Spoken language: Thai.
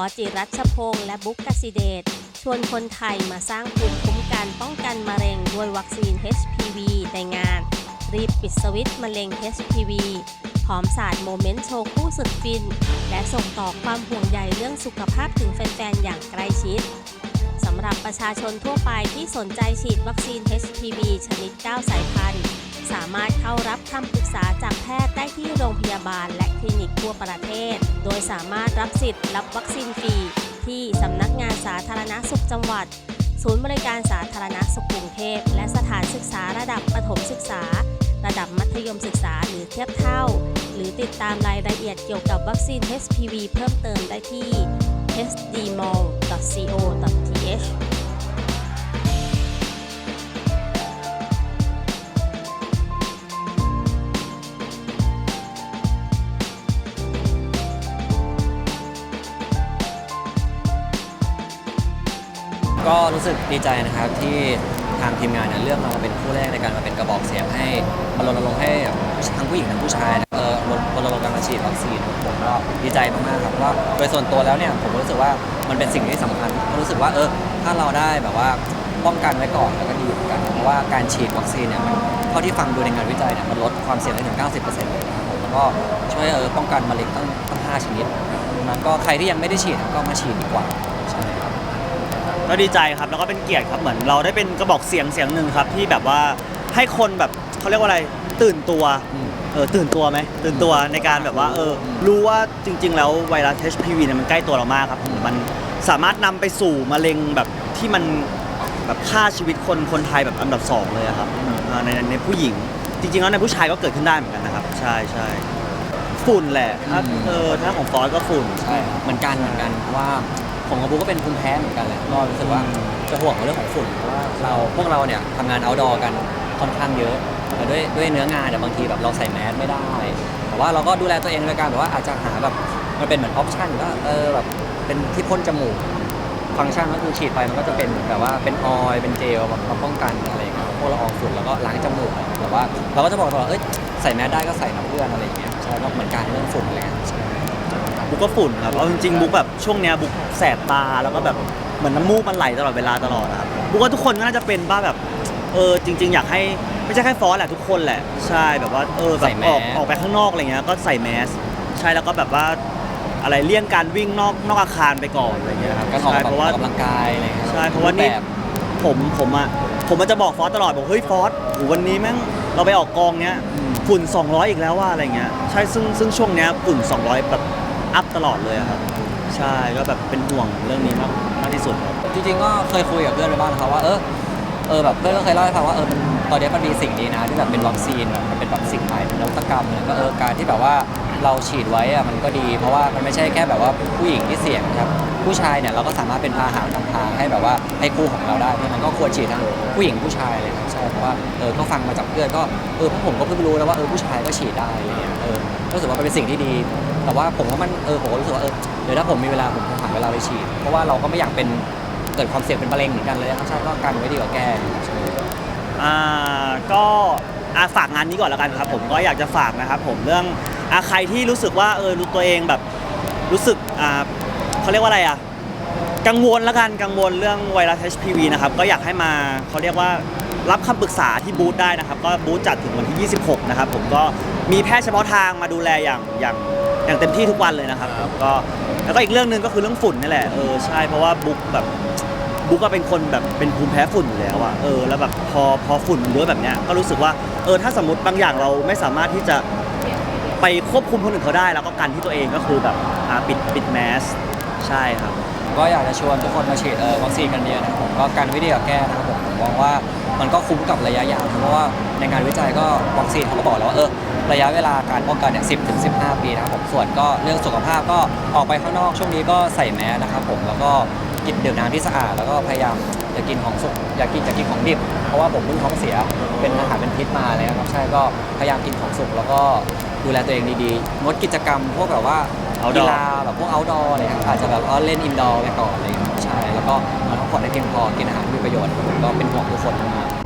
อจิรัชพงษ์และบุ๊กกสิเดชชวนคนไทยมาสร้างภูมิคุ้มกันป้องกันมะเร็งด้วยวัคซีน HPV ในงาน รีบปิดสวิตช์มะเร็ง HPV พร้อมสาดโมเมนต์โชว์คู่สุดฟิน และส่งต่อความห่วงใยเรื่องสุขภาพถึงแฟน ๆ อย่างใกล้ชิดสำหรับประชาชนทั่วไปที่สนใจฉีดวัคซีน HPV ชนิด 9 สายพันธุ์ สามารถเข้ารับคำปรึกษาจากแพทย์ได้ที่โรงพยาบาลและคลินิกทั่วประเทศ โดยสามารถรับสิทธิ์รับวัคซีนฟรีที่สำนักงานสาธารณสุขจังหวัด ศูนย์บริการสาธารณสุขกรุงเทพ และสถานศึกษาระดับประถมศึกษา ระดับมัธยมศึกษาหรือเทียบเท่า หรือติดตามรายละเอียดเกี่ยวกับวัคซีน HPV เพิ่มเติมได้ที่ hdmall.co.th ก็รู้สึกดีใจนะครับที่ทางทีมงานเนี่ยเลือกเรามาเป็นคู่แรกในการมาเป็นกระบอกเสียงให้มารณรงค์ให้ทั้งผู้หญิงทั้งผู้ชายนะเออรณรงค์การมาฉีดวัคซีนผมก็ดีใจมากๆครับเพราะว่าโดยส่วนตัวแล้วเนี่ยผมรู้สึกว่ามันเป็นสิ่งที่สำคัญก็รู้สึกว่าเออถ้าเราได้แบบว่าป้องกันไว้ก่อนแล้วก็ดีเหมือนกันเพราะว่าการฉีดวัคซีนเนี่ยมันเท่าที่ฟังดูในงานวิจัยเนี่ยมันลดความเสี่ยงได้ถึง 90%เลยนะครับผมแล้วก็ช่วยเออป้องกันมะเร็งตั้งตั้ง5ชนิดดังนั้นก็ใครที่ยังไม่ได้ฉีดก็มาฉีดดีกว่าใช่ครับ ก็ดีใจครับแล้วก็เป็นเกียรติครับเหมือนเราได้เป็นกระบอกเสียงเสียงหนึ่งครับที่แบบว่าให้คนแบบเขาเรียกว่าอะไรตื่นตัวอืมเออตื่นตัวไหมตื่นตัวในการแบบว่าเออรู้ว่าจริง ๆ แล้วไวรัส HPV เนี่ยมันใกล้ตัวเรามากครับผมมันสามารถนำไปสู่มะเร็งแบบที่มันแบบฆ่าชีวิตคนคนไทยแบบอันดับสองเลยอะครับเออในในในผู้หญิง จริงๆแล้วในผู้ชายก็เกิดขึ้นได้เหมือนกันนะครับ ใช่ใช่ฝุ่นแหละถ้าอืมเออถ้าของฟอสก็ฝุ่นใช่ครับเหมือนกันเหมือนกันเพราะว่า ผมกับบุ๊กก็เป็นภูมิแพ้เหมือนกันแหละก็รู้สึกว่าอืมจะห่วงเรื่องของฝุ่นเพราะว่าเราพวกเราเนี่ยทำงาน outdoor กันค่อนข้างเยอะแต่ด้วยด้วยเนื้องานเนี่ยบางทีแบบเราใส่แมสไม่ได้ แต่ว่าเราก็ดูแลตัวเองโดยการแบบว่าอาจจะหาแบบมันเป็นเหมือนออปชั่นว่าเออแบบเป็นที่พ่นจมูกฟังก์ชันก็คือฉีดไปมันก็จะเป็นแบบว่าเป็นออยล์เป็นเจลมาป้องกันอะไรอย่างเงี้ยพวกละอองฝุ่นแล้วก็ล้างจมูกแต่ว่าเราก็จะบอกตลอดเอ้ยใส่แมสได้ก็ใส่นะเพื่อนอะไรอย่างเงี้ยใช่ก็เหมือนกันเรื่องฝุ่นอะไรเงี้ยใช่ บุ๊กก็ฝุ่นครับเอาจริงๆบุ๊กแบบช่วงเนี้ยบุ๊กแสบตาแล้วก็แบบเหมือนน้ำมูกมันไหลตลอดเวลาตลอดอะครับบุ๊กว่าทุกคนก็น่าจะเป็นบ้าแบบเออจริง ๆ อยากให้ไม่ใช่แค่ฟอสแหละทุกคนแหละใช่แบบว่าเออแบใส่บแมอสอกออกไปข้างนอกอะไรเงี้ยก็ใส่แมสใช่แล้วก็แบบว่าอะไรเลี่ยงการวิ่งนอกนอกอาคารไปก่อนอะไรเงี้ยครับการออกใช่แบบเพราะว่า ออกกำลังกายอะไรเงี้ยใช่เพราะว่านี่ แบบผมผมอะผมมันจะบอกฟอสตลอดบอกเฮ้ยฟอสโหวันนี้แม่งเราไปออกกองเนี้ยอืมฝุ่น 200 อีกแล้วว่าอะไรเงี้ยใช่ซึ่งซึ่งช่วงเนี้ยฝุ่น 200 แบบ อัพตลอดเลยอะครับ ใช่ก็แบบเป็นห่วงเรื่องนี้มากมากที่สุดครับ จริงๆก็เคยคุยกับเพื่อนไปบ้างนะครับว่าเออ เออแบบเพื่อนก็เคยเล่าให้ฟังว่าเออมันตอนนี้มันมีสิ่งนี้นะที่แบบเป็นวัคซีนแบบมันเป็นแบบสิ่งใหม่เป็นนวัตกรรมเนี่ยก็เออการที่แบบว่าเราฉีดไว้อะมันก็ดี เพราะว่ามันไม่ใช่แค่แบบว่าผู้หญิงที่เสี่ยงครับผู้ชายเนี่ยเราก็สามารถเป็นพาหะนำพาให้แบบว่าให้คู่ของเราได้เพราะนั้นก็ควรฉีดทั้งผู้หญิงผู้ชายเลยครับใช่เพราะว่าเออก็ฟังมาจากเพื่อนก็เออพวกผมก็เพิ่งรู้แล้วว่าเออผู้ชายก็ฉีดได้อะไรเงี้ยเออก็รู้สึกว่ามันเป็นสิ่งที่ดี แต่ว่าผมว่ามันเออผมก็รู้สึกว่าเออเดี๋ยวถ้าผมมีเวลาผมคงหาเวลาไปฉีด เพราะว่าเราก็ไม่อยากเป็น เกิดความเสี่ยงเป็นมะเร็งเหมือนกันเลยนะครับใช่ก็กันไว้ดีกว่าแก้อ่าก็อาฝากงานนี้ก่อนแล้วกันครับผมก็อยากจะฝากนะครับผมเรื่องอาใครที่รู้สึกว่าเออรู้ตัวเองแบบรู้สึกอ่าเขาเรียกว่าอะไรอะกังวลแล้วกันกังวลเรื่องไวรัส HPV นะครับก็อยากให้มาเขาเรียกว่ารับคำปรึกษาที่บูธได้นะครับ ก็บูธจัดถึงวันที่ 26 นะครับ ผมก็มีแพทย์เฉพาะทางมาดูแลอย่างอย่างอย่างเต็มที่ทุกวันเลยนะครับก็แล้วก็อีกเรื่องหนึ่งก็คือเรื่องฝุ่นนี่แหละเออใช่เพราะว่าบุ๊กแบบ บุ๊กก็เป็นคนแบบเป็นภูมิแพ้ฝุ่นอยู่แล้วอะเออแล้วแบบพอพอฝุ่นมันเยอะแบบเนี้ยก็รู้สึกว่าเออถ้าสมมติบางอย่างเราไม่สามารถที่จะไปควบคุมคนอื่นเขาได้ แล้วก็กันที่ตัวเองก็คือแบบอ่าปิดปิดแมสใช่ครับ ก็อยากจะชวนทุกคนมาฉีดเออวัคซีนกันเยอะนะครับผมก็การวิธีกับแก้นะครับผมผมมองว่ามันก็คุ้มกับระยะยาวเพราะว่าในงานวิจัยก็วัคซีนเขาก็บอกแล้วว่าเออระยะเวลาการป้องกันเนี่ยสิถึงสิปีนะครับผมส่วนก็เรื่องสุขภาพก็ออกไปข้างนอกช่วงนี้ก็ใส่แมสนะครับผมแล้วก็ กินดื่มน้ำที่สะอาดแล้วก็พยายามอย่ากินของสุกอย่ากินอย่ากินของดิบ เพราะว่าผมเพิ่งท้องเสียเป็นอาหารเป็นพิษมาเลยครับใช่ก็พยายามกินของสุกแล้วก็ดูแลตัวเองดีๆงดกิจกรรมพวกแบบว่า Outdoor กีฬาแบบพวก outdoor อะไรเลยครับอาจจะแบบว่าเล่น indoor ไปก่อนอะไรอย่างเงี้ยใช่แล้วก็นอนพักผ่อนให้เพียงพอกินอาหารที่มีประโยชน์ผมก็เป็นห่วงทุกคนมาก